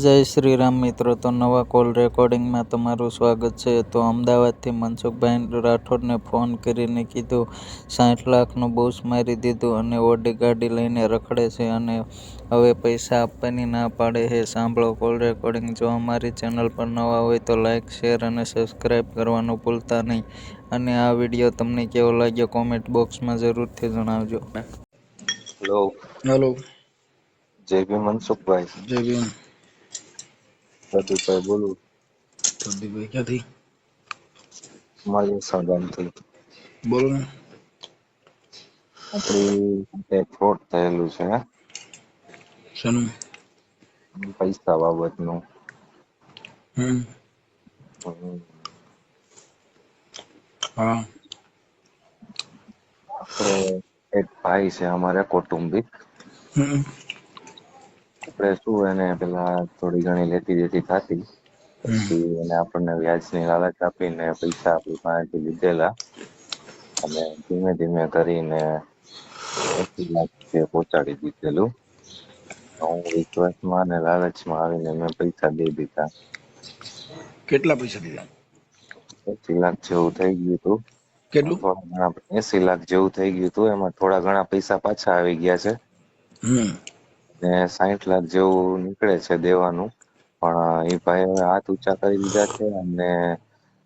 જય શ્રી રામ મિત્રો તો નવા કોલ રેકોર્ડિંગમાં તમારું સ્વાગત છે. તો અમદાવાદથી મનસુખભાઈ રાઠોડને ફોન કરીને કીધું સાઠ લાખનું બૂસ મારી દીધું અને ઓડી ગાડી લઈને રખડે છે અને હવે પૈસા આપવાની ના પાડે છે. સાંભળો કોલ રેકોર્ડિંગ જો અમારી ચેનલ પર નવા હોય તો લાઇક શેર અને સબસ્ક્રાઈબ કરવાનું ભૂલતા નહીં. અને આ વીડિયો તમને કેવો લાગ્યો કોમેન્ટ બોક્સમાં જરૂરથી જણાવજો. હેલો હેલો જય ભીમ મનસુખભાઈ. જય ભીમ. પ્રદીપભાઈ બોલું પ્રદીપભાઈ ક્યાંથી માલિસા ગામથી બોલો ને આપણી સાથે ફ્રોડ થયેલું છે હે? પૈસા બાબતનું હમ હમ. હા આપણે એક ભાઈ છે અમારે કૌટુંબિક હમ આપણે શું એને પેલા થોડી ઘણી લેતી દેતી થતી. પછી એને આપણને વ્યાજની લાલચ આપીને પૈસા આપણી પાસેથી લીધેલા. અને ધીમે ધીમે કરીને એસી લાખ પહોંચાડી દીધેલું. હું વિશ્વાસમાં અને લાલચમાં આવીને મેં પૈસા દઈ દીધા. કેટલા પૈસા દીધા? એસી લાખ જેવું થઈ ગયું હતું. કેટલું? એસી લાખ જેવું થઈ ગયું હતું. એમાં થોડા ઘણા પૈસા પાછા આવી ગયા છે. હમ. ને સાહીઠ લાખ જેવું નીકળે છે દેવાનું. પણ એ ભાઈ હવે હાથ ઊંચા કરી દીધા છે અને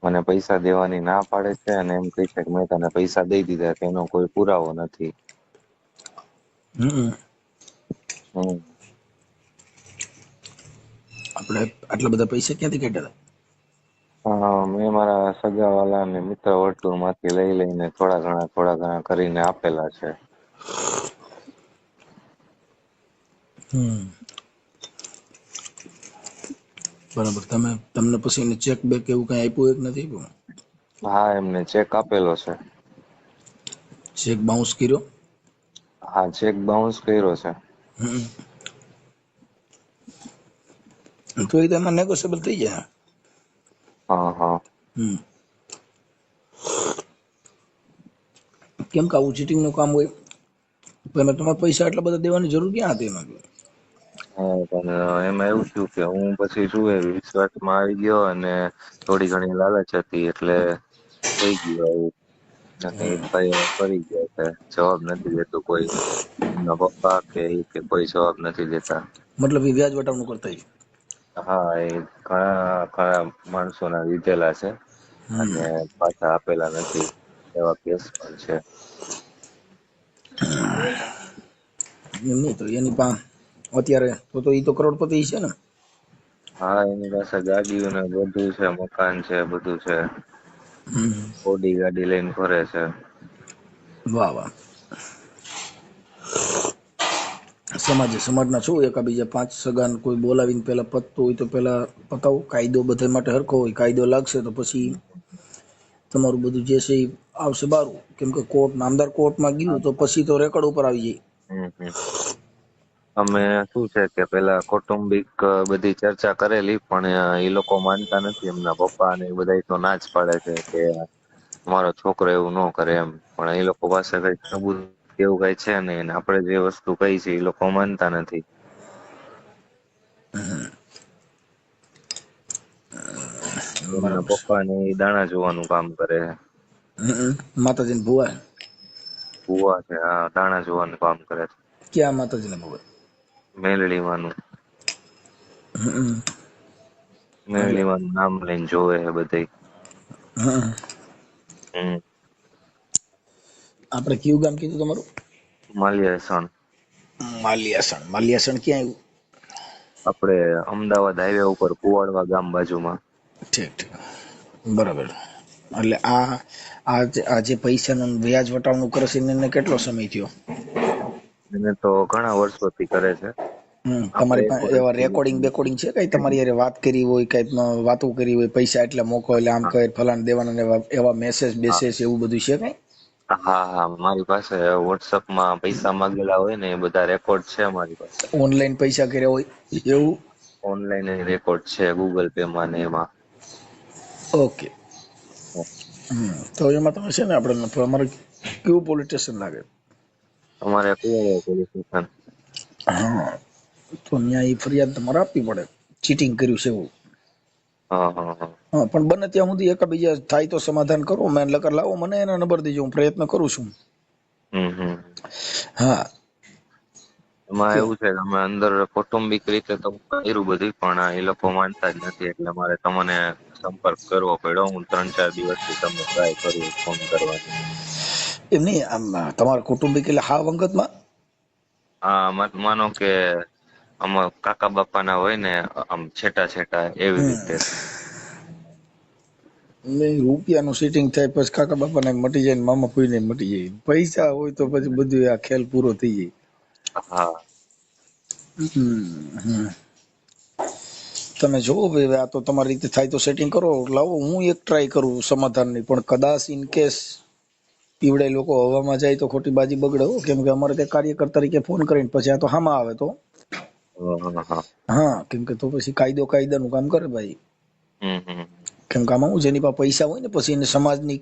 મને પૈસા દેવાની ના પાડે છે અને એમ કહી છે કે મેં તને પૈસા દઈ દીધા તેનો કોઈ પુરાવો નથી. આપણે આટલા બધા પૈસા ક્યાંથી કાઢ્યા? મેં મારા સગાવાલા અને મિત્ર વર્તુળમાંથી લઈ લઈને થોડા ઘણા થોડા ઘણા કરીને આપેલા છે હમ બરાબર. તમે તમને પછી એને ચેક બેક એવું કઈ આપ્યું એક નથી આપ્યું હા એમને ચેક આપેલો છે. ચેક બાઉન્સ કર્યો? હા ચેક બાઉન્સ કર્યો છે. તો એ તમે નેગોશિયેબલ થઈ જાય? હા હા. હમ. કેમ કે આવું ચીટિંગનું કામ હોય? તો એમાં તમારે પૈસા એટલા બધા દેવાની જરૂર ક્યાં હતી એમાં? હા, પણ એમાં એવું થયું કે હું પછી શું એ વિશ્વાસમાં આવી ગયો અને થોડી ઘણી લાલચ હતી એટલે થઈ ગયું આવું. અને ભાઈ ફરી ગયા છે જવાબ નથી દેતો કોઈ. એમના પપ્પા કે કે કોઈ જવાબ નથી દેતા. મતલબ એ વ્યાજ વટાવણું કરતા હા એ ઘણા ઘણા માણસોના લીધેલા છે. અને પાછા આપેલા નથી. એવા કેસ પણ છે. એમ નહીં તો એની પા અત્યારે તો તો એ તો કરોડપતિ છે ને. હા એની પાસે ગાડીઓ ને બધું છે મકાન છે બધું છે. ઓડી ગાડી લઈને ફરે છે. વાહ વાહ. સમાજે સમાજના શું એકાબીજા પાંચ સગાન કોઈ બોલાવીને પેલા પતતું હોય તો પેલા પતાવો. કાયદો બધા માટે હરખો હોય. કાયદો લાગશે તો પછી તમારું બધું જે છે એ આવશે બારું. કેમ કે કોર્ટ નામદાર કોર્ટમાં ગયું તો પછી તો રેકોર્ડ ઉપર આવી જાય. અમે શું છે કે પેલા કૌટુંબિક બધી ચર્ચા કરેલી પણ એ લોકો માનતા નથી એમના પપ્પા ને એ બધા તો ના જ પાડે છે કે મારો છોકરો એવું ન કરે એમ. પણ એ લોકો પાસે કઈ સબૂત એવું કઈ છે નહીં આપણે જે વસ્તુ કહી છે એ લોકો માનતા નથી. મારા પપ્પા ને એ દાણા જોવાનું કામ કરે છે. માતાજી ભુવા? ભુવા છે હા દાણા જોવાનું કામ કરે છે. ક્યાં માતાજીને ભુવા? હમ. મેલડીમાંનું નામ લઈને જોવે છે બધે આપણે કયું ગામ કીધું તમારું? માલિયાસણ. માલિયાસણ. માલિયાસણ ક્યાં આવ્યું? આપણે અમદાવાદ હાઈવે ઉપર કુવાડવા ગામ બાજુમાં. ઠીક ઠીક. બરાબર. એટલે આ આ જે પૈસાનું વ્યાજ વટાવણું કરશે એને કેટલો સમય થયો? એને તો ઘણા વર્ષોથી કરે છે. તમારી પાસે એવા રેકોર્ડિંગ બેકોર્ડિંગ છે કઈ? તમારી હારે વાત કરી હોય કઈ વાતો કરી હોય પૈસા એટલે મોકો એટલે આમ કહે ફલાણ દેવાના એવા મેસેજ બેસેજ એવું બધું છે કઈ? હા હા મારી પાસે વોટ્સઅપમાં પૈસા માંગેલા હોય ને એ બધા રેકોર્ડ છે મારી પાસે. ઓનલાઈન પૈસા કર્યા હોય એવું? ઓનલાઈન રેકોર્ડ છે ગૂગલ પે માં ને એમાં. ઓકે તો એમાં તમે છે ને આપણે અમારે કેવું પોલીસ સ્ટેશન લાગે? અમારે કયો પોલીસ સ્ટેશન હા તો ન્યાય એ ફરિયાદ તમારે આપવી પડે. ચીટિંગ કર્યું છે એવું. હા પણ બને ત્યાં સુધી એકબીજા થાય તો સમાધાન કરો. મેં લકર લાવો મને એના નંબર દેજો. હું પ્રયત્ન કરું છું. હા. એમાં એવું છે કે અમે અંદર કૌટુંબિક રીતે તો કર્યું બધું પણ એ લોકો માનતા જ નથી. એટલે મારે તમને સંપર્ક કરવો પડ્યો. હું ત્રણ ચાર દિવસથી તમને ટ્રાય કરું ફોન કરવાની એમ નહીં આમ તમારા કુટુંબિક એટલે હા વંગતમાં હા મત- માનો કે આમાં કાકા બાપાના હોય ને આમ છેટા છેટા એવી રીતે નહીં રૂપિયાનું સેટિંગ થાય પછી કાકા બાપાને મટી જાય મામા કોઈને મટી જાય પૈસા હોય તો પછી બધું આ ખેલ પૂરો થઈ જાય હા. તમે જોવો ભાઈ આ તો તમારી રીતે થાય તો સેટિંગ કરો લાવો હું એક ટ્રાય કરું સમાધાનની પણ કદાચ ઇન કેસ પીવડે લોકો હવામાં જાય તો ખોટી બાજી બગડે. કેમ કે અમારે ત્યાં કાર્યકર તરીકે ફોન કરીને પછી આ તો હામાં આવે તો. હા કેમ કે તો પછી કાયદો કાયદાનું કામ કરે ભાઈ. કેમ કે આમાં હું જેની પાસે પૈસા હોય ને પછી એને સમાજની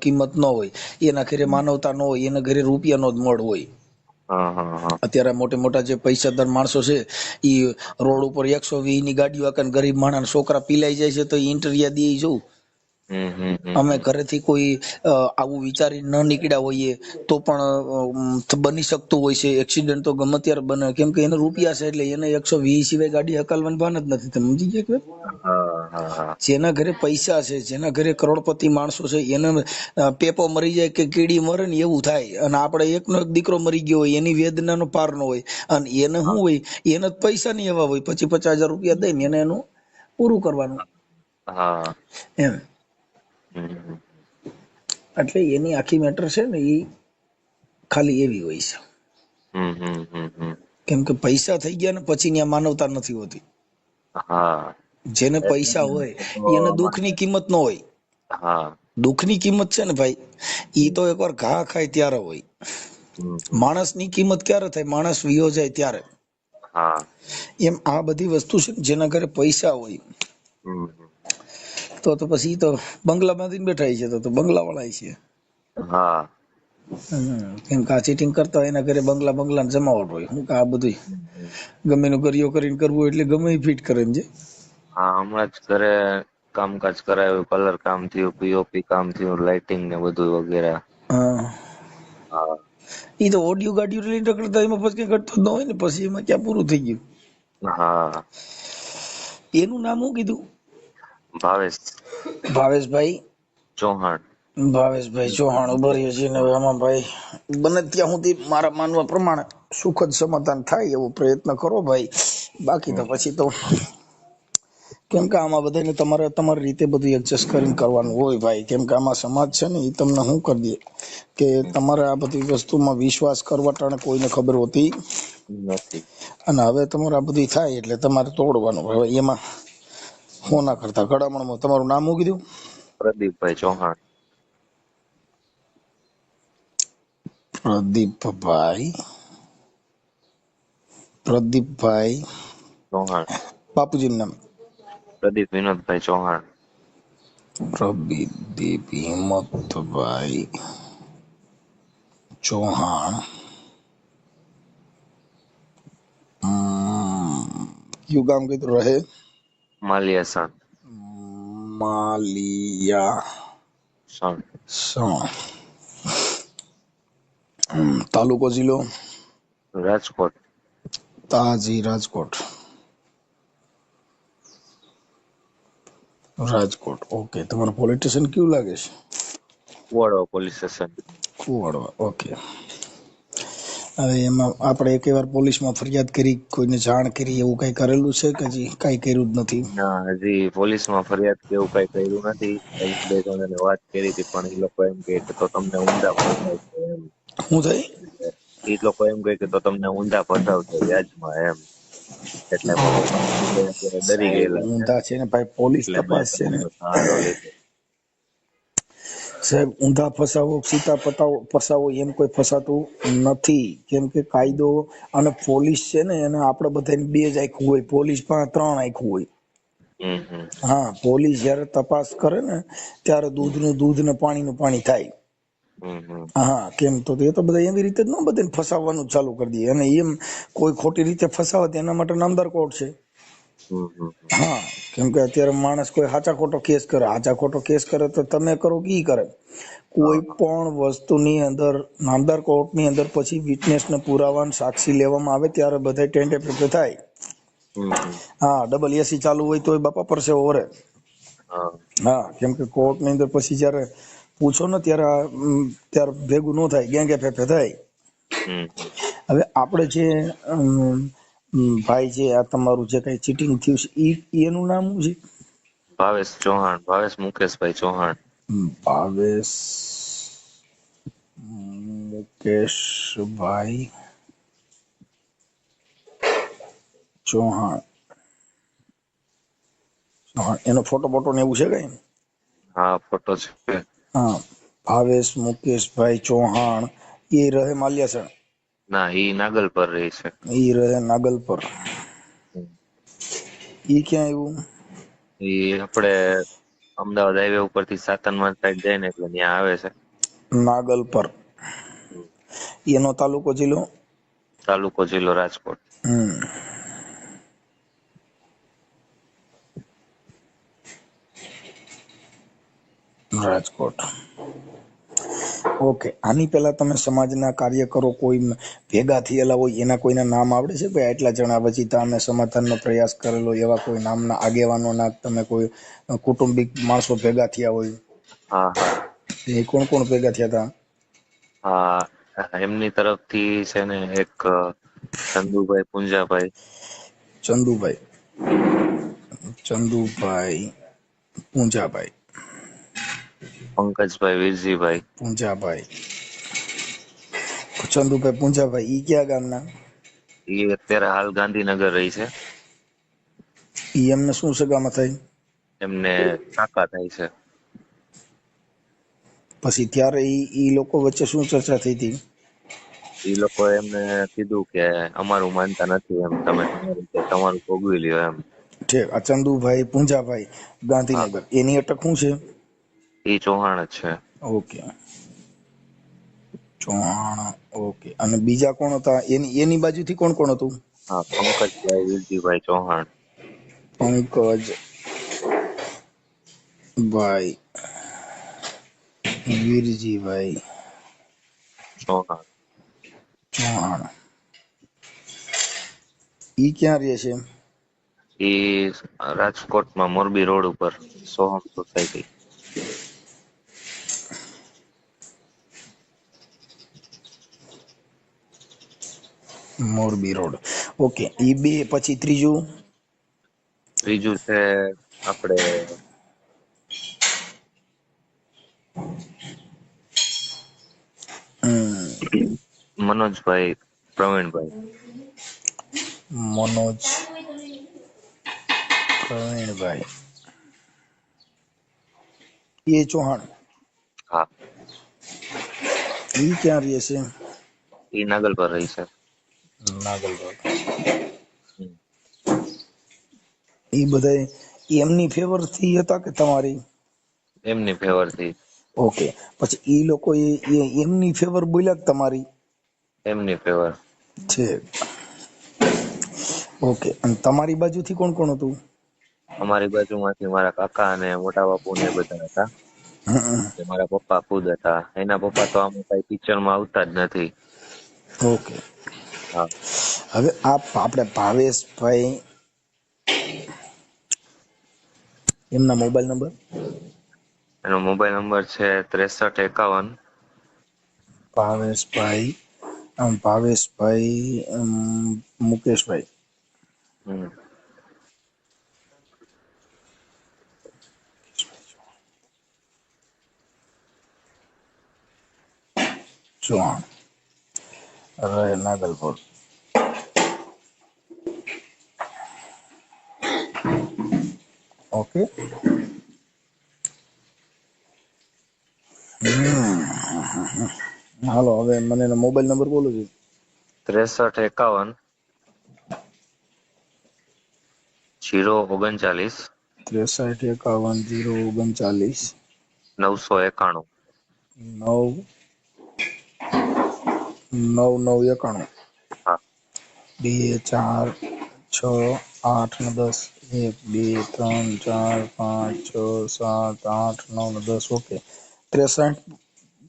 કિંમત ન હોય એના ઘરે માનવતા ન હોય એના ઘરે રૂપિયાનો જ મળ હોય. અત્યારે મોટા મોટા જે પૈસાદાર માણસો છે ઈ રોડ ઉપર એકસો વીસની ગાડીઓ આકે ગરીબ માણસ છોકરા પીલાઈ જાય છે તો ઇન્ટરિયા દે જોઉં. અમે ઘરેથી કોઈ આવું વિચારી ન નીકળ્યા હોઈએ તો પણ બની શકતું હોય છે. એક્સિડન્ટ તો ગમે ત્યારે બને. કેમ કે એને રૂપિયા છે એટલે એને એકસો વીસ સિવાય ગાડી હકાલવાનું ભાન જ નથી. તમે સમજી ગયા જેના ઘરે પૈસા છે જેના ઘરે કરોડપતિ માણસો છે એને પેપો મરી જાય કે કીડી મરે ને એવું થાય. અને આપણે એકનો એક દીકરો મરી ગયો હોય એની વેદનાનો પાર ન હોય. અને એને શું હોય? એને પૈસા નહીં એવા હોય. પચીસ પચાસ હજાર રૂપિયા દઈને એને એનું પૂરું કરવાનું. હા. એમ. એટલે એની આખી મેટર છે ને એ ખાલી એવી હોય છે. કેમ કે પૈસા થઈ ગયા ને પછી ત્યાં માનવતા નથી હોતી. જેને પૈસા હોય એને દુઃખની કિંમત ન હોય. દુઃખ દુઃખની કિંમત છે ને ભાઈ ઈ તો એકવાર ઘા ખાય ત્યારે હોય. માણસ માણસની કિંમત ક્યારે થાય? માણસ વિયો જાય ત્યારે. એમ આ બધી વસ્તુ છે ને જેના ઘરે પૈસા હોય. તો તો પછી તો બંગલામાંથી બેઠા છે તો તો બંગલાવાળા છે હા. કેમ કે આ ચીટિંગ કરતા હોય એના ઘરે બંગલા બંગલા જમાવટ હોય. હું કા આ બધું ગમે નું કરિયો કરીને કરવું એટલે ગમે ફિટ કરે છે. હા હમણાં જ ઘરે કામકાજ કરાયું કલર કામ થયું પીઓપી કામ થયું લાઇટિંગ ને બધું વગેરે. હા. હા. ઈ તો ઓડિયો ગાડીઓ લઈને રખડતા એમાં પછી કઈ ઘટતું ન હોય ને પછી એમાં ક્યાં પૂરું થઈ ગયું? હા. એનું નામ હું કીધું? ભાવેશ. ભાવેશભાઈ? ચૌહાણ. ભાવેશભાઈ ચૌહાણ ઊભો રહ્યો છે ને આમાં ભાઈ બને ત્યાં સુધી મારા માનવા પ્રમાણે સુખદ સમાધાન થાય એવો પ્રયત્ન કરો ભાઈ. બાકી તો પછી તો કેમ કે આમાં બધાને તમારે તમારી રીતે બધું એડજસ્ટ કરીને કરવાનું હોય ભાઈ. કેમ કે આમાં સમાજ છે ને એ તમને શું કરી દે? કે તમારે આ બધી વસ્તુમાં વિશ્વાસ કરવા ટાણે કોઈને ખબર હોતી નથી. અને હવે તમારે આ બધી થાય એટલે તમારે તોડવાનું હવે એમાં હું ના કરતા. ઘડામણમાં તમારું નામ મૂકી દઉં. પ્રદીપભાઈ ચૌહાણ. પ્રદીપભાઈ. પ્રદીપભાઈ. ચૌહાણ. બાપુજીનું નામ. પ્રદીપ વિનોદભાઈ ચૌહાણ. પ્રદીપ હિંમતભાઈ ચૌહાણ. હમ, કયું ગામ કીધું રહે? માલિયા માલિયા સણ સણ હમ, તાલુકો જિલ્લો રાજકોટ તાજી રાજકોટ રાજકોટ ઓકે તમારું પોલીસ સ્ટેશન કયું લાગે છે કુવાડો પોલીસ સ્ટેશન કુવાડવા ઓકે હવે એમાં આપણે એક વાર પોલીસમાં ફરિયાદ કરી કોઈને જાણ કરી એવું કઈ કરેલું છે કે હજી કઈ કર્યું જ નથી? ના હજી પોલીસમાં ફરિયાદ કે એવું કઈ કર્યું નથી. બે જણાને વાત કરી હતી પણ એ લોકો એમ કહે કે તો તમને ઊંધા ફસાવશે એમ. શું થઈ એ લોકો એમ કહે કે તો તમને ઊંધા ફસાવશે વ્યાજમાં એમ. એટલે ડરી ગયેલા ઊંધા છે ને ભાઈ પોલીસ તપાસ છે ને. સાહેબ ઊંધા ફસાવો સીતા પતાવો ફસાવો એમ કોઈ ફસાતું નથી. કેમ કે કાયદો અને પોલીસ છે ને એને આપણે બધાને બે જ આખું હોય. પોલીસ પાસે ત્રણ આખું હોય. હા પોલીસ જ્યારે તપાસ કરે ને ત્યારે દૂધનું દૂધ ને પાણીનું પાણી થાય. હમ હમ. હા કેમ તો એ તો બધા એવી રીતે જ ન બધાને ફસાવવાનું ચાલુ કરી દે. અને એમ કોઈ ખોટી રીતે ફસાવે એના માટે નામદાર કોર્ટ છે. હા કેમ કે અત્યારે માણસ કોઈ સાચા ખોટો કેસ કરે. સાચા ખોટો કેસ કરે તો તમે કરો કે કરે. કોઈ પણ વસ્તુની અંદર નામદાર કોર્ટની અંદર પછી વિટનેસને પુરાવા સાક્ષી લેવામાં આવે ત્યારે બધા ટેન્ટ પેપે થાય. હા ડબલ એસી ચાલુ હોય તો બાપા પરસે ઓરે. હા. કેમ કે કોર્ટની અંદર પછી જ્યારે પૂછો ને ત્યારે ત્યારે ભેગું ન થાય ગેંગે ફેફે થાય. હવે આપણે જે ભાઈ છે આ તમારું જે કઈ ચીટિંગ થયું છે એનું નામ શું છે? ભાવેશ ચૌહાણ ભાવેશ મુકેશભાઈ ચૌહાણ. ભાવેશ મુકેશભાઈ ચૌહાણ. ચૌહાણ એનો ફોટો બોટો ને એવું છે કઈ? હા ફોટો છે. હા ભાવેશ મુકેશભાઈ ચૌહાણ એ રહે માલ્યાસણ. ના ઈ નાગલ પર રહી છે. ઈ રહે નાગલપર. એ ક્યાં આવ્યું એ આપણે અમદાવાદ હાઈવે ઉપરથી સાતનમાં સાઈડ જાય ને એટલે ત્યાં આવે છે. નાગલ પર એનો તાલુકો જિલ્લો? તાલુકો જિલ્લો રાજકોટ. હમ. રાજકોટ. ઓકે. આની પહેલા તમે સમાજના કાર્યકરો કોઈ ભેગા થયેલા હોય એના કોઈના નામ આવડે છે? ભાઈ આટલા જણા પછી અમે સમાધાનનો પ્રયાસ કરેલો એવા કોઈ નામના આગેવાનો ના તમે કોઈ કુટુંબિક માણસો ભેગા થયા હોય? હા હા. એ કોણ કોણ ભેગા થયા હતા હા એમની તરફથી છે ને એક ચંદુભાઈ પુંજાભાઈ. ચંદુભાઈ. ચંદુભાઈ પૂંજાભાઈ. પંકજભાઈ વીરજીભાઈ. પૂંજાભાઈ. ચંદુભાઈ પૂંજાભાઈ ઈ ક્યાં ગામના? ઈ અત્યારે હાલ ગાંધીનગર રહી છે. ઈ એમને શું સગામાં થઈ? એમને કાકા થાય છે. પછી ત્યારે ઈ ઈ લોકો વચ્ચે શું ચર્ચા થઈ હતી? ઈ લોકો એમને કીધું કે અમારું માનતા નથી એમ તમે તમારું ભોગવી લ્યો એમ. ઠીક આ ચંદુભાઈ પૂંજાભાઈ ગાંધીનગર. એની અટક શું છે? ઈ ચૌહાણ જ છે. ઓકે. ચૌહાણ ઓકે. અને બીજા કોણ હતા? એની એની બાજુથી કોણ કોણ હતું? હા પંકજભાઈ વિરજીભાઈ ચૌહાણ. પંકજ ભાઈ વીરજીભાઈ ચૌહાણ. ચૌહાણ. ઈ ક્યાં રહે છે? એ રાજકોટમાં મોરબી રોડ ઉપર Soham society. Morbi road okay ઈ બે પછી ત્રીજું ત્રીજું છે આપણે હમ, મનોજભાઈ પ્રવીણભાઈ. મનોજ પ્રવીણભાઈ. એ ચૌહાણ. હા. ઈ ક્યાં રહે છે? ઈ નાગલ પર રહી છે. નાગલબાગ ઈ બધાય એમની ફેવરથી હતા કે તમારી? એમની ફેવરથી. ઓકે પછી એ લોકો એમની ફેવર બોલ્યા કે તમારી? એમની ફેવર છે. ઓકે અને તમારી બાજુથી કોણ કોણ હતું? અમારી બાજુમાંથી મારા કાકા અને મોટા બાપુ ને બધા હતા. મારા પપ્પા ખુદ હતા. એના પપ્પા તો આમાં કઈ પિક્ચરમાં આવતા જ નથી. ઓકે હવે આ આપણે ભાવેશભાઈ એમના મોબાઈલ નંબર? એનો મોબાઈલ નંબર છે ત્રેસઠ એકાવન. ભાવેશભાઈ આમ ભાવેશભાઈ મુકેશભાઈ. ચૌહાણ રહે નાગલપુર ઓકે હાલો હવે મને એનો મોબાઈલ નંબર બોલો છું ત્રેસઠ એકાવન જીરો ઓગણચાલીસ ત્રેસઠ એકાવન જીરો ઓગણચાલીસ નવસો એકાણું નવ નવ નવ એકાણું. હા. બે ચાર છ આઠ ને દસ એક બે ત્રણ ચાર પાંચ છ સાત આઠ નવ ને દસ ઓકે. ત્રેસઠ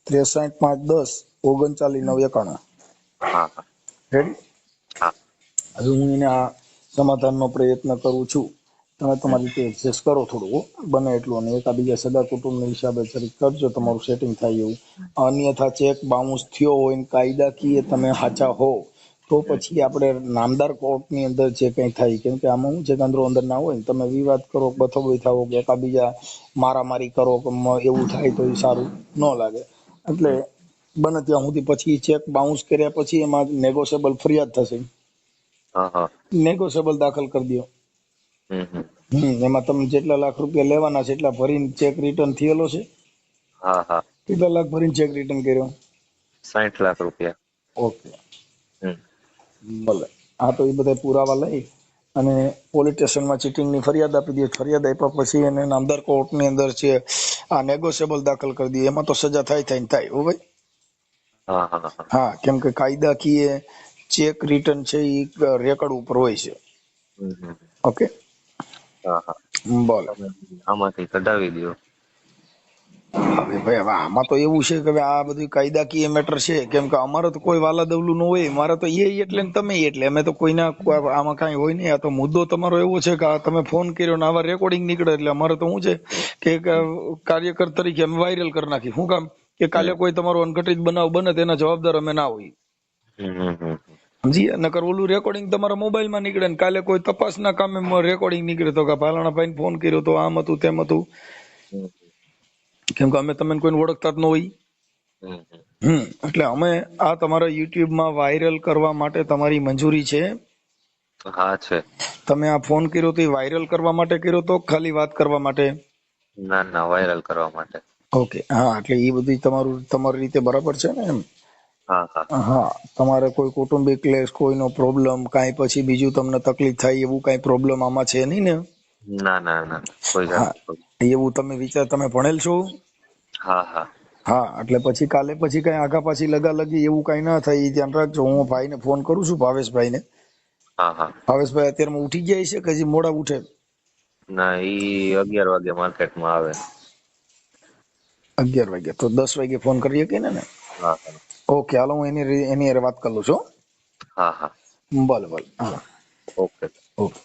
ત્રેસઠ પાંચ દસ ઓગણચાલીસ નવ એકાણું. રેડી હવે હું એને આ સમાધાનનો પ્રયત્ન કરું છું. તમે તમારી રીતે એડજસ્ટ કરો થોડું હો. બને એટલું અને એકાબીજા સદા કુટુંબના હિસાબે જરીક કરજો તમારું સેટિંગ થાય એવું. અન્યથા ચેક બાઉન્સ થયો હોય કાયદાકીય તમે સાચા હો. તો પછી આપણે નામદાર કોર્ટની અંદર જે કંઈ થાય કેમ કે આમાં હું કે અંદરો અંદર ના હોય ને તમે વિવાદ કરો બથોબઈ થાવો કે એકાબીજા મારામારી કરો કે એવું થાય તો એ સારું ન લાગે. એટલે બને ત્યાં સુધી પછી ચેક બાઉન્સ કર્યા પછી એમાં નેગોશિયેબલ ફરિયાદ થશે. નેગોશિયેબલ દાખલ કરી દો. હમ. એમાં તમે જેટલા લાખ રૂપિયા લેવાના છે એટલા ભરીને ચેક રિટર્ન થયેલો છે. હા હા. કેટલા લાખ ભરીને ચેક રિટર્ન કર્યો? સાઠ લાખ રૂપિયા. ઓકે. ભલે. હા તો એ બધા પુરાવા લઈ અને પોલીસ સ્ટેશનમાં ચીટિંગની ફરિયાદ આપી દે ફરિયાદ આપ્યા પછી એને નામદાર કોર્ટની અંદર છે આ નેગોશિયેબલ દાખલ કરી દઈએ એમાં તો સજા થાય થાય ને થાય હો ભાઈ. હા કેમ કે કાયદાકીય ચેક રિટર્ન છે એ રેકર્ડ ઉપર હોય છે. ઓકે? બોલો. આમાંથી કઢાવી દો. હવે ભાઈ હવે આમાં તો એવું છે કે આ બધું કાયદાકીય મેટર છે. કેમ કે અમારે તો કોઈ વાલા દવલું ન હોય. મારે તો એ એટલે ને તમે એટલે. અમે તો કોઈના કોઈ આમાં કાંઈ હોય નહીં. આ તો મુદ્દો તમારો એવો છે કે તમે ફોન કર્યો ને આવા રેકોર્ડિંગ નીકળે એટલે અમારે તો શું છે કે કાર્યકર તરીકે અમે વાયરલ કરી નાખી. શું કામ? કે કાલે કોઈ તમારો અનઘટિત બનાવ બને તેના જવાબદાર અમે ના હોય સમજી? નકર ઓલું રેકોર્ડિંગ તમારા મોબાઈલમાં નીકળે ને કાલે કોઈ તપાસના કામે રેકોર્ડિંગ નીકળે. તો કે ભાલાણા ભાઈને ફોન કર્યો તો આમ હતું તેમ હતું. કેમ કે અમે તમને કોઈને ઓળખતા જ ન હોય. હમ. એટલે અમે આ તમારા યુટ્યુબમાં માં વાયરલ કરવા માટે તમારી મંજૂરી છે. હા છે. તમે આ ફોન કર્યો તો વાયરલ કરવા માટે કર્યો તો ખાલી વાત કરવા માટે? ના ના વાયરલ કરવા માટે. ઓકે. હા એટલે એ બધું તમારું તમારી રીતે બરાબર છે ને એમ? હા તમારે કોઈ કૌટુંબિક ક્લેશ કોઈનો પ્રોબ્લેમ કાંઈ પછી બીજું તમને તકલીફ થાય એવું કાંઈ પ્રોબ્લેમ આમાં છે નહીં ને? ના ના ના કોઈ એવું તમે વિચાર તમે ભણેલ છો? હા હા. હા એટલે પછી કાલે પછી કઈ આગા પાછી લગા લગી એવું કઈ ના થાય ધ્યાન રાખજો. હું ભાઈને ફોન કરું છું ભાવેશભાઈને. હા હા. ભાવેશભાઈ અત્યારમાં ઉઠી ગયા છે કે હજી મોડા ઉઠે? ના ઈ અગિયાર વાગે માર્કેટમાં આવે. અગિયાર વાગે તો દસ વાગે ફોન કરીએ કે ને? હા. ઓકે હાલો હું એની એની હારે વાત કરી લઉં છું. હા હા. ભલે ભલે. હા. Okay okay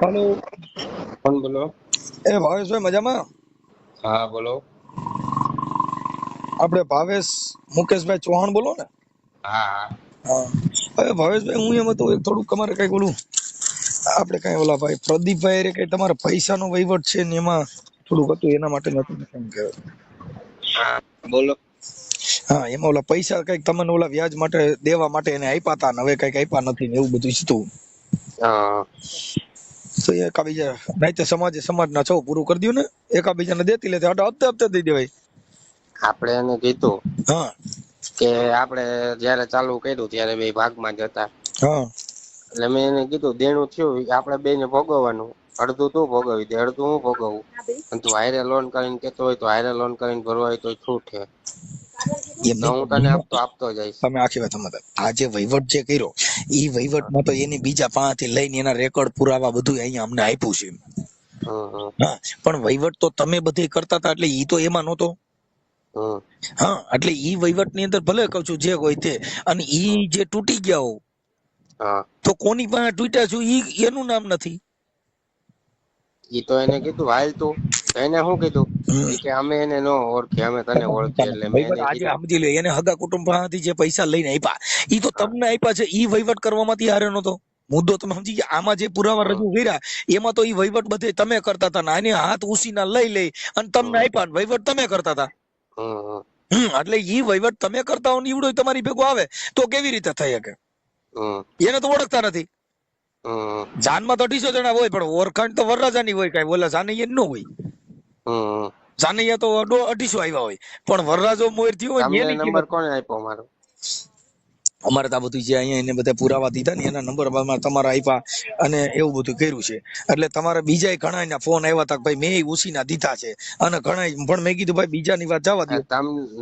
hello. કોણ બોલો? એ ભાવેશભાઈ મજામાં? હા બોલો. આપણે ભાવેશ મુકેશભાઈ ચૌહાણ બોલો ને? હા હા. હા. હવે ભાવેશભાઈ હું એમ હતું એક થોડુંક તમારે કઈ બોલું આપણે કઈ ઓલા ભાઈ પ્રદીપભાઈ રે કઈ તમારા પૈસાનો વહીવટ છે ને એમાં થોડુંક હતું એના માટે નતું ફોન કર્યો. બોલો. હા એમાં ઓલા પૈસા કંઈક તમને ઓલા વ્યાજ માટે દેવા માટે એને આપ્યા હતા ને હવે કંઈક આપ્યા નથી ને એવું બધું હતું. તો એકાબીજા તો સમાજે સમાજના છો પૂરું કરી દઉં ને એકાબીજાને દેતી લેતી આટો હપ્તે હપ્તે દઈ દેવાય. આપણે એને કીધું હા. કે આપણે જયારે ચાલુ કર્યું ત્યારે બે ભાગમાં જ હતા. હા. એટલે મેં એને કીધું દેણું થયું આપણે બે ને ભોગવવાનું. અડધું તું ભોગવી દે અડધું હું ભોગવું. અને તું હારે લોન કરીને કેતો હોય તો હારે લોન કરીને ભરવા હોય તો છૂટ હું તને આપતો આપતો જઈશ. તમે આખી વાત સમજતા. આ જે વહીવટ જે કર્યો એ વહીવટમાં તો એની બીજા પાસેથી લઈને એના રેકોર્ડ પુરાવા બધું અહીંયા અમને આપ્યું છે હા પણ વહીવટ તો તમે બધે કરતા હતા એટલે ઈ તો એમાં નહોતો. હમ. હા એટલે ઈ વહીવટની અંદર ભલે કઉ છું જે હોય તે અને ઈ જે તૂટી ગયા હો. તો કોની પાસે તૂટ્યા છું ઈ એનું નામ નથી. ઈ તો એને કીધું હાલ તું. એને શું કીધું? કે અમે એને ન ઓળખી અમે તને ઓળખી એટલે મેં આજે સમજી લે એને હગા કુટુંબ પાસેથી જે પૈસા લઈને આપ્યા ઈ તો તમને આપ્યા છે ઈ વહીવટ કરવામાંથી હારે નતો મુદ્દો તમે સમજી ગયા આમાં જે પુરાવા રજૂ કર્યા એમાં તો ઈ વહીવટ બધે તમે કરતા હતા ને આને હાથ ઉસીના લઈ લઈ અને તમને. આપ્યા વહીવટ તમે કરતા હતા. એટલે ઈ વહીવટ તમે કરતા હો નીવડો તમારી ભેગો આવે તો કેવી રીતે થઈ શકે? એને તો ઓળખતા નથી. જાનમાં તો અઢીસો જણા હોય પણ ઓળખાણ તો વરરાજાની હોય કઈ. ઓલા જાનૈયા ન હોય. જાનૈયા તો અઢીસો આવ્યા હોય. પણ વરરાજો મોર થયો હોય નંબર કોને આપ્યો મારો? અમારે તો આ બધું જે અહીંયા એને બધા પુરાવા દીધા ને એના નંબર તમારા આપ્યા અને એવું બધું કર્યું છે. એટલે તમારે બીજા ઘણા ફોન આવ્યા હતા ભાઈ મેં ઉસીના દીધા છે. અને ઘણા પણ મેં કીધું ભાઈ બીજાની વાત જવા દો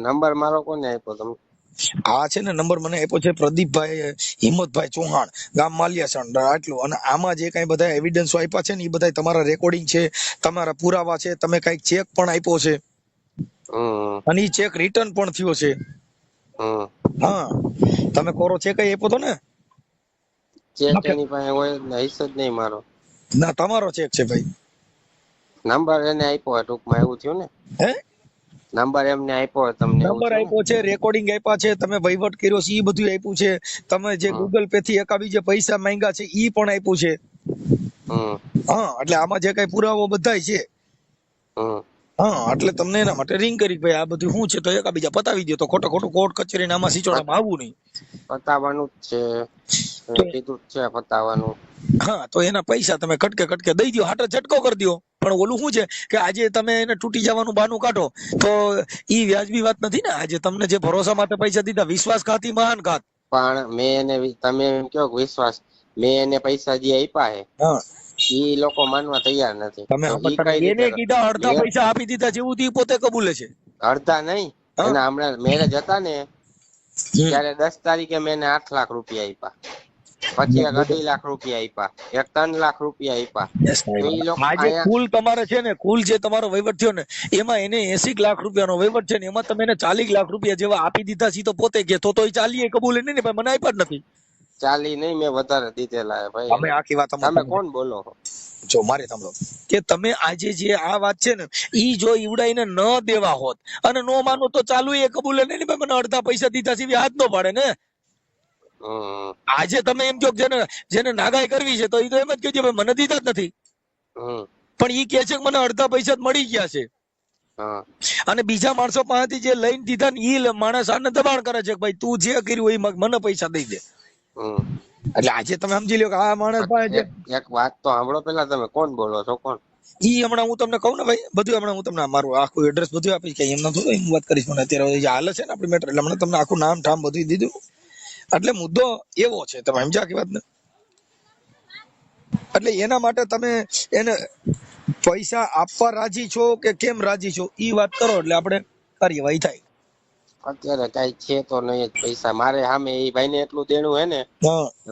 નંબર મારો કોને આપ્યો? તમે આ છે ને નંબર મને આપ્યો છે પ્રદીપભાઈ હિંમતભાઈ ચૌહાણ ગામ માલિયાસણ આટલું. અને આમાં જે કાંઈ બધા એવિડન્સો આપ્યા છે ને એ બધા તમારા રેકોર્ડિંગ છે તમારા પુરાવા છે તમે કંઈક ચેક પણ આપ્યો છે. અને એ ચેક રિટર્ન પણ થયો છે. હા. તમે કોરો ચેક આપ્યો તો ને? ચેક એની પાસે હોય એટલે જ નહીં મારો. ના તમારો ચેક છે ભાઈ. નંબર એને આપ્યો ટૂંકમાં એવું થયું ને? હે? નંબર એમને આપ્યો તમને નંબર આપ્યો છે રેકોર્ડિંગ આપ્યા છે તમે વહીવટ કર્યો છે એ બધું આપ્યું છે. તમે જે. ગૂગલ પે થી એકાબીજે પૈસા માંગ્યા છે એ પણ આપ્યું છે. હા એટલે આમાં જે કઈ પુરાવો બધાય છે. હા એટલે તમને એના માટે રિંગ કરી ભાઈ આ બધું શું છે તો એકાબીજા પતાવી દો તો ખોટો ખોટું કોર્ટ કચેરી આમાં સિચોડામાં આવવું નહીં. પતાવવાનું જ છે. કીધું છે પતાવવાનું હા તો એના પૈસા તમે કટકે કટકે દઈ દો હાટો ઝટકો કરી દો પણ ઓલું શું છે કે આજે તમે એને તૂટી જવાનું બાનું કાઢો તો ઈ વ્યાજબી વાત નથી ને? આજે તમને જે ભરોસા માટે પૈસા દીધા વિશ્વાસઘાતી મહાન ઘાત. પણ મેં એને તમે એમ કહો વિશ્વાસ મેં એને પૈસા જે આપ્યા હે ઈ લોકો માનવા તૈયાર નથી. તમે. એને કીધા અડધા પૈસા આપી દીધા જેવું થી પોતે કબૂલે છે. અડધા નહીં. અને હમણાં મેરેજ હતા ને ત્યારે દસ તારીખે મેં આઠ લાખ રૂપિયા આપ્યા. પછી એક અઢી લાખ રૂપિયા આપ્યા એક ત્રણ લાખ રૂપિયા આપ્યા આજે કુલ તમારે છે ને કુલ જે તમારો વહીવટ થયો ને એમાં એને એસી લાખ રૂપિયાનો વહીવટ છે ને એમાં તમે એને ચાલીસ લાખ રૂપિયા જેવા આપી દીધા છે તો પોતે કે તો તો ઈ ચાલીએ કબૂલે નહીં ને ભાઈ મને આપ્યા જ નથી. ચાલી નહીં મેં વધારે દીધેલા ભાઈ. અમે આખી વાત તમે કોણ બોલો જો મારે સાંભળો. કે તમે આજે જે આ વાત છે ને ઈ જો ઈવડાઈને ન દેવા હોત અને નો માનો તો ચાલુ એ કબૂલે નહીં ભાઈ મને અડધા પૈસા દીધા છે હાથ નો પાડે ને. આજે તમે એમ કહો કે જેને જેને નાગાઈ કરવી છે તો એ તો એમ જ કહેજો ભાઈ મને દીધા જ નથી. પણ એ કહે છે કે મને અડધા પૈસા જ મળી ગયા છે. અને બીજા માણસો પાસેથી જે લઈને દીધા ને ઈ માણસ આને દબાણ કરે છે કે ભાઈ તું જે કર્યું એ મને પૈસા દઈ દે. એટલે આજે તમે સમજી લ્યો કે આ માણસ પાસે એક વાત તો સાંભળો પેલા તમે કોણ બોલો છો કોણ? ઈ હમણાં હું તમને કહું ને ભાઈ બધું હમણાં હું તમને મારું આખું એડ્રેસ બધું આપીશ કે એમ નતું હું વાત કરીશ મને. અત્યારે જે છે ને આપણી મેટર એટલે હમણાં તમને આખું નામ ઠામ બધું દીધું. એટલે મુદ્દો એવો છે. તમે સમજ્યા કે વાત ને એટલે એના માટે તમે એને પૈસા આપવા રાજી છો કે કેમ રાજી છો? એ વાત કરો એટલે આપણે કાર્યવાહી થાય. અત્યારે કઈ છે તો નહીં પૈસા. મારે સામે એ ભાઈને એટલું દેણું હે ને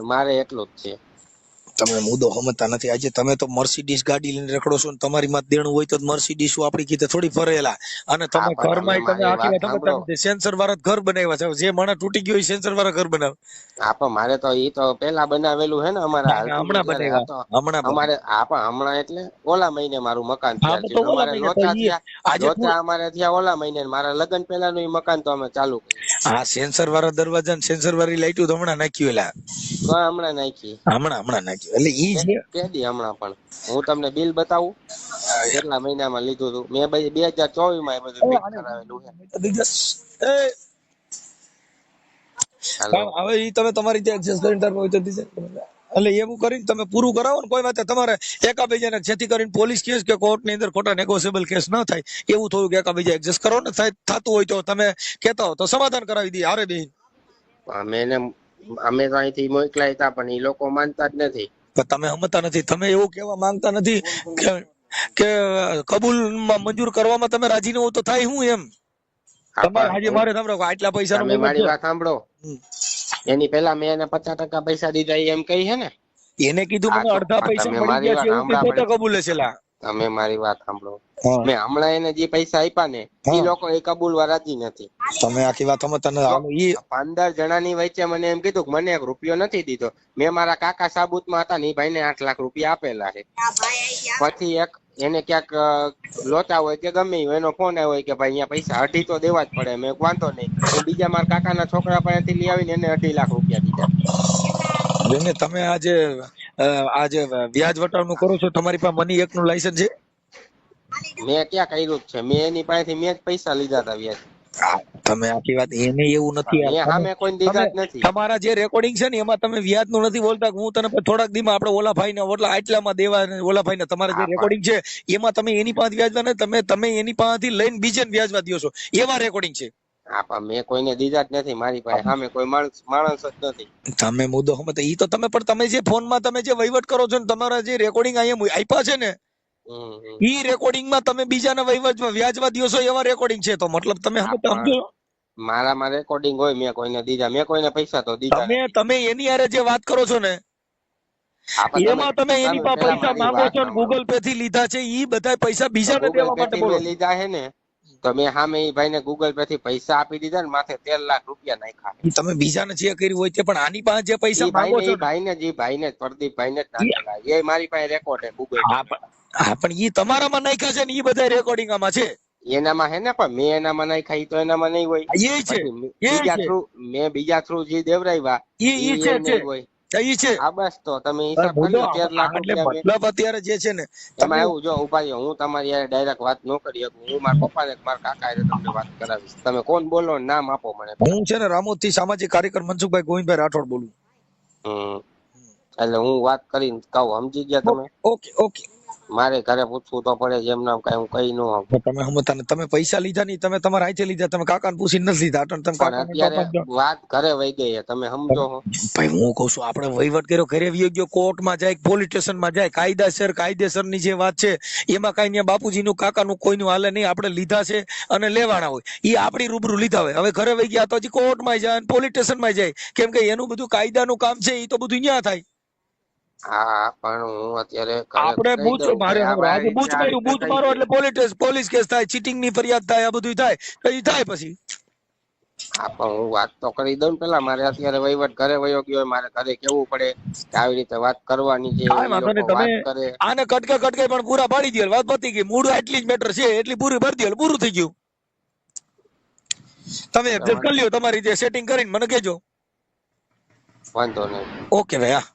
મારે એટલું જ છે. તમે મુદ્દો સમજતા નથી. આજે તમે તો મર્સિડીસ ગાડી લઈને રખડો છો તમારી માં દેણું હોય તો મર્સિડીસ આપણી કીધે થોડી ફરેલા. અને તમે ઘરમાં તમે આખી સેન્સર વાળા ઘર બનાવ્યા છે. જે માણસ તૂટી ગયો સેન્સર વાળા ઘર બનાવે. હા મારે તો ઈ તો પેલા બનાવેલું હે ને અમારા હમણાં. બનાવ્યા. હમણાં અમારે હા હમણાં એટલે ઓલા મહિને મારું મકાન થયા અમારે થયા. ઓલા મહિને. મારા લગ્ન પહેલાનું એ મકાન તો અમે ચાલુ હા આ સેન્સર વાળા દરવાજા સેન્સર વાળી લાઈટો તો હમણાં નાખ્યું એલા હમણાં નાખી. હમણાં હમણાં નાખ્યું એટલે ઈ છે કેદી હમણાં પણ. હું તમને બિલ બતાવું. કેટલા મહિનામાં લીધું હતું? મેં બે હજાર ચોવીસમાં બધું બિલ કરાવેલું. હવે ઈ તમે તમારી રીતે એડજસ્ટ કરીને તાર પવિત્ર છે. એટલે એવું કરીને તમે પૂરું કરાવો ને કોઈ વાત તમારે એકાબીજાને જેથી કરીને પોલીસ કેસ કે કોર્ટની અંદર ખોટા નેગોશિયેબલ કેસ ન થાય એવું થોડુંક એકાબીજા એડજસ્ટ કરો ને થાય થતું હોય તો તમે કહેતા હો તો સમાધાન કરાવી દઈએ હારે બેન અમે અમે તો અહીંથી મોકલાય હતા પણ એ લોકો માનતા જ નથી. તમે સમજતા નથી. તમે એવું કહેવા માંગતા નથી કે કે માં મંજૂર કરવામાં તમે રાજી ન હો તો થાય હું એમ? તમારે મારે સાંભળો આટલા મારી વાત સાંભળો. એની પેલા મેં એને પચાસ ટકા પૈસા દીધા એમ કહી છે ને? એને કીધું મને અડધા પૈસા મળી ગયા છે એવું કબૂલે છે લા. તમે મારી વાત સાંભળો. મેં હમણાં એને જે પૈસા આપ્યા ને એ લોકો એ કબૂલવા રાજી નથી. તમે આખી વાત સમજતા તને ઈ પંદર જણાની વચ્ચે મને એમ કીધું કે મને એક રૂપિયો નથી દીધો. મેં મારા કાકા સાબુતમાં હતા ને ઈ ભાઈને આઠ લાખ રૂપિયા આપેલા છે. પછી એક એને ક્યાંક લોચા હોય કે ગમે એનો ફોન આવ્યો હોય કે ભાઈ અહીંયા પૈસા અઢી તો દેવા જ પડે મેં વાંધો નહીં. બીજા મારા કાકાના છોકરા પાસેથી લઈ આવીને એને અઢી લાખ રૂપિયા દીધા. જેને તમે આજે આજે વ્યાજ વટાવનું કરો છો તમારી પાસે મની એક નું લાયસન્સ છે? મેં ક્યાં કર્યું છે? મેં એની પાસેથી મેં જ પૈસા લીધા હતા વ્યાજ. તમે આખી વાત એને એવું નથી તમારા જે રેકોર્ડિંગ છે ને એમાં તમે વ્યાજનું નથી બોલતા. હું તને થોડાક દીમાં આપણે ઓલા ભાઈ ને ઓટલા આટલામાં દેવા ઓલા ભાઈ ને તમારા જે રેકોર્ડિંગ છે એમાં તમે એની પાસે વ્યાજવા ને તમે તમે એની પાસેથી લઈને બીજે વ્યાજવા દો છો. એવા રેકોર્ડિંગ છે. મેં કોઈને દીધા જ નથી. મારી પાસે સામે કોઈ માણસ માણસ જ નથી. તમે મુદ્દો સમજતા ઈ તો તમે પણ તમે જે ફોનમાં તમે જે વહીવટ કરો છો ને તમારા જે રેકોર્ડિંગ અહીંયા આપ્યા છે ને. ઈ તમે બીજાના વહીવટ વ્યાજવા દો એવા રેકોર્ડિંગ છે તો મતલબ તમે સમજો? મારામાં રેકોર્ડિંગ હોય મેં કોઈને દીધા. મેં કોઈને પૈસા તો દીધા તમે તમે એની હારે જે વાત કરો છો ને એમાં તમે એની પાસે પૈસા માંગો છો ને ગૂગલ પે થી લીધા છે ઈ બધા પૈસા બીજાને દેવા માટે બોલો. લીધા છે ને તો મેં સામે ઈ ભાઈને ગૂગલ પે થી પૈસા આપી દીધા ને માથે તેર લાખ રૂપિયા નાખ્યા. તમે બીજાને જે કર્યું હોય તે પણ આની પાસે જે પૈસા માંગો છો ભાઈને જ ભાઈને પ્રદીપ ભાઈને જ નાખ્યા એ મારી પાસે રેકોર્ડ હે ગૂગલ હા પણ ઈ તમારામાં નાખ્યા છે ને ઈ બધા રેકોર્ડિંગ આમાં છે? એનામાં હે ને પણ મેં એનામાં નાખ્યા ખાઈ તો એનામાં નહીં હોય. એ છે મે- એ બીજા થ્રુ મેં બીજા થ્રુ જે દેવરાવ્યા છે એને છે. હોય. ઈ છે. આ બસ તો તમે હિસાબ કરી મુદ્દો લાખ એટલે મતલબ અત્યારે જે છે ને તમે એવું જો ઉપાયો હું તમારી યાર ડાયરેક્ટ વાત ન કરી શકું. હું મારા પપ્પા ને મારા કાકા હારે તમને વાત કરાવીશ. તમે કોણ બોલો નામ આપો મને. હું છે ને રામોદથી સામાજિક કાર્યકર મનસુખભાઈ ગોવિંદભાઈ રાઠોડ બોલું. એટલે હું વાત કરીને કહું. સમજી ગયા તમે? Okay okay. મારે ઘરે પૂછવું તો પડે જેમ નામ કઈ હું કઈ નો તમે સમજતા ને તમે પૈસા લીધા નહીં તમે તમારા હાથે લીધા તમે કાકાને પૂછીને નથી લીધા. અટણ તમે કાકા અત્યારે વાત ઘરે વહી ગઈ તમે સમજો ભાઈ હું કહું છું આપણે વહીવટ કર્યો ઘરે વ્યો ગયો કોર્ટમાં જાય પોલીસ સ્ટેશનમાં જાય કાયદાસર કાયદેસરની જે વાત છે એમાં કઈ ત્યાં બાપુજીનું કાકાનું કોઈનું હાલે નહીં આપણે લીધા છે અને લેવાના હોય. એ આપણી રૂબરૂ લીધા હોય. હવે ઘરે વહી ગયા તો હજી કોર્ટમાં જાય અને પોલીસ સ્ટેશનમાં જાય. કેમ કે એનું બધું કાયદાનું કામ છે એ તો બધું ત્યાં થાય. હા પણ હું અત્યારે આપણે બૂચ મારે કે આ હમણાં આજે બૂચ માર્યું બૂચ મારો એટલે પોલીસ પોલીસ કેસ થાય ચીટિંગની ફરિયાદ થાય આ બધું થાય તો થાય પછી? હા પણ હું વાત તો કરી દઉં પેલા મારે અત્યારે વહીવટ ઘરે વયો ગયો મારે ઘરે કેવું પડે કે આવી રીતે વાત કરવાની છે આને કટકે કટકે પણ પૂરા પાડી દે વાત પતી ગઈ મૂળ એટલી જ મેટર છે એટલી પૂરી ભરી દે પૂરું થઈ ગયું. તમે એડજસ્ટ કરી લ્યો તમારી જે સેટિંગ કરીને મને કહેજો. વાંધો નહીં. ઓકે ભાઈ હા.